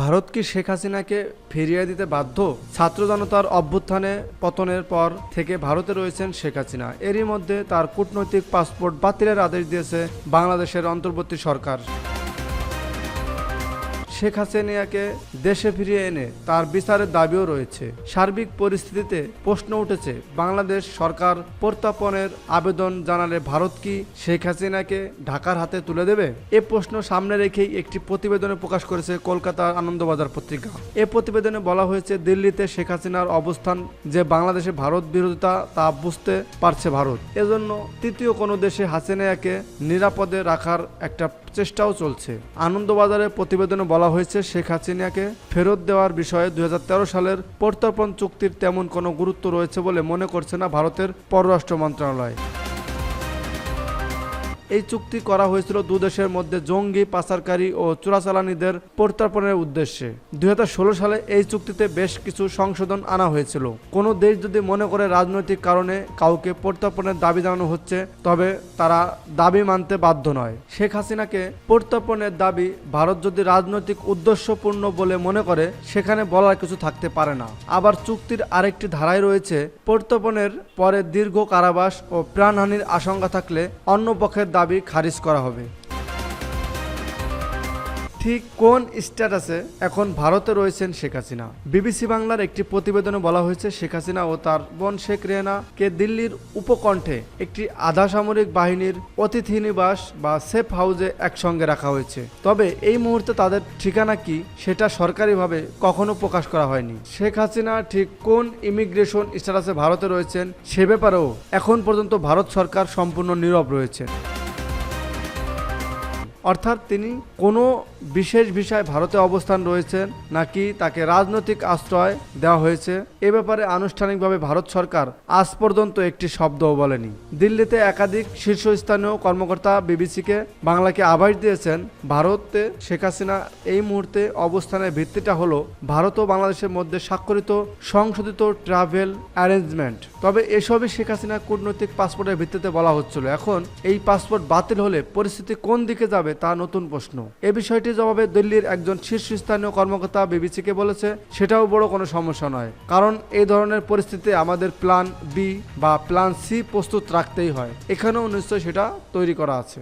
ভারত কি শেখ হাসিনাকে ফিরিয়ে দিতে বাধ্য ছাত্র জনতার অভ্যুত্থানে পতনের পর থেকে ভারতে রয়েছেন শেখ হাসিনা। এরই মধ্যে তার কূটনৈতিক পাসপোর্ট বাতিলের আদেশ দিয়েছে বাংলাদেশের অন্তর্বর্তী সরকার। শেখ হাসিনাকে দেশে ফিরিয়ে এনে তার বিচারের দাবিও রয়েছে। সার্বিক পরিস্থিতিতে প্রশ্ন উঠেছে, বাংলাদেশ সরকার প্রত্যাপনের আবেদন জানালে ভারত কি শেখ হাসিনাকে ঢাকার হাতে তুলে দেবে? এ প্রশ্ন সামনে রেখেই একটি প্রতিবেদনে প্রকাশ করেছে কলকাতার আনন্দবাজার পত্রিকা। এ প্রতিবেদনে বলা হয়েছে, দিল্লিতে শেখ হাসিনার অবস্থান যে বাংলাদেশে ভারত বিরোধিতা তা বুঝতে পারছে ভারত। এজন্য তৃতীয় কোনো দেশে হাসিনাকে নিরাপদে রাখার একটা চেষ্টাও চলছে। আনন্দবাজারের প্রতিবেদনে বলা হয়েছে, শেখ হাসিনাকে ফেরত দেওয়ার বিষয়ে দু হাজার তেরো সালের প্রত্যর্পণ চুক্তির তেমন কোনো গুরুত্ব রয়েছে বলে মনে করছে না ভারতের পররাষ্ট্র মন্ত্রণালয়। এই চুক্তি করা হয়েছিল দু দেশের মধ্যে জঙ্গি, পাচারকারী ও চোরাচালানিদের প্রত্যর্পণের উদ্দেশ্যে। দুই হাজার ষোলো সালে এই চুক্তিতে বেশ কিছু সংশোধন আনা হয়েছিল। কোনো দেশ যদি মনে করে রাজনৈতিক কারণে কাউকে প্রত্যর্পণের দাবি জানানো হচ্ছে, তবে তারা দাবি মানতে বাধ্য নয়। শেখ হাসিনাকে প্রত্যর্পণের দাবি ভারত যদি রাজনৈতিক উদ্দেশ্যপূর্ণ বলে মনে করে, সেখানে বলার কিছু থাকতে পারে না। আবার চুক্তির আরেকটি ধারায় রয়েছে, প্রত্যর্পণের পরে দীর্ঘ কারাবাস ও প্রাণহানির আশঙ্কা থাকলে অন্য পক্ষের দাবি খারিজ করা হবে। ঠিক কোন স্ট্যাটাসে এখন ভারতে রয়েছেন শেখ হাসিনা? বিবিসি বাংলার একটি প্রতিবেদনে বলা হয়েছে, শেখ হাসিনা ও তার বোন শেখ রেহানাকে দিল্লির উপকণ্ঠে একটি আধা সামরিক বাহিনীর অতিথি নিবাস বা সেফ হাউসে একসঙ্গে রাখা হয়েছে। তবে এই মুহূর্তে তাদের ঠিকানা কি সেটা সরকারিভাবে কখনো প্রকাশ করা হয়নি। শেখ হাসিনা ঠিক কোন ইমিগ্রেশন স্ট্যাটাসে ভারতে রয়েছেন সে ব্যাপারেও এখন পর্যন্ত ভারত সরকার সম্পূর্ণ নীরব রয়েছে। অর্থাৎ তিনি কোনো বিশেষ বিষয়ে ভারতে অবস্থান রয়েছেন নাকি তাকে রাজনৈতিক আশ্রয় দেওয়া হয়েছে, এ ব্যাপারে আনুষ্ঠানিকভাবে ভারত সরকার আজ পর্যন্ত একটি শব্দও বলেনি। দিল্লিতে একাধিক শীর্ষস্থানীয় কর্মকর্তা বিবিসিকে বাংলাকে আভাস দিয়েছেন, ভারতে শেখ হাসিনা এই মুহূর্তে অবস্থানের ভিত্তিটা হলো ভারত ও বাংলাদেশের মধ্যে স্বাক্ষরিত সংশোধিত ট্রাভেল অ্যারেঞ্জমেন্ট। তবে এসবই শেখ হাসিনা কূটনৈতিক পাসপোর্টের ভিত্তিতে বলা হচ্ছিল। এখন এই পাসপোর্ট বাতিল হলে পরিস্থিতি কোন দিকে যাবে তা নতুন প্রশ্ন। এ বিষয়টি জবাবে দিল্লির একজন শীর্ষস্থানীয় কর্মকর্তা বিবিসিকে বলেছে, সেটাও বড় কোনো সমস্যা নয়, কারণ এই ধরনের পরিস্থিতিতে আমাদের প্ল্যান বি বা প্ল্যান সি প্রস্তুত রাখতেই হয়। এখানেও নিশ্চয় সেটা তৈরি করা আছে।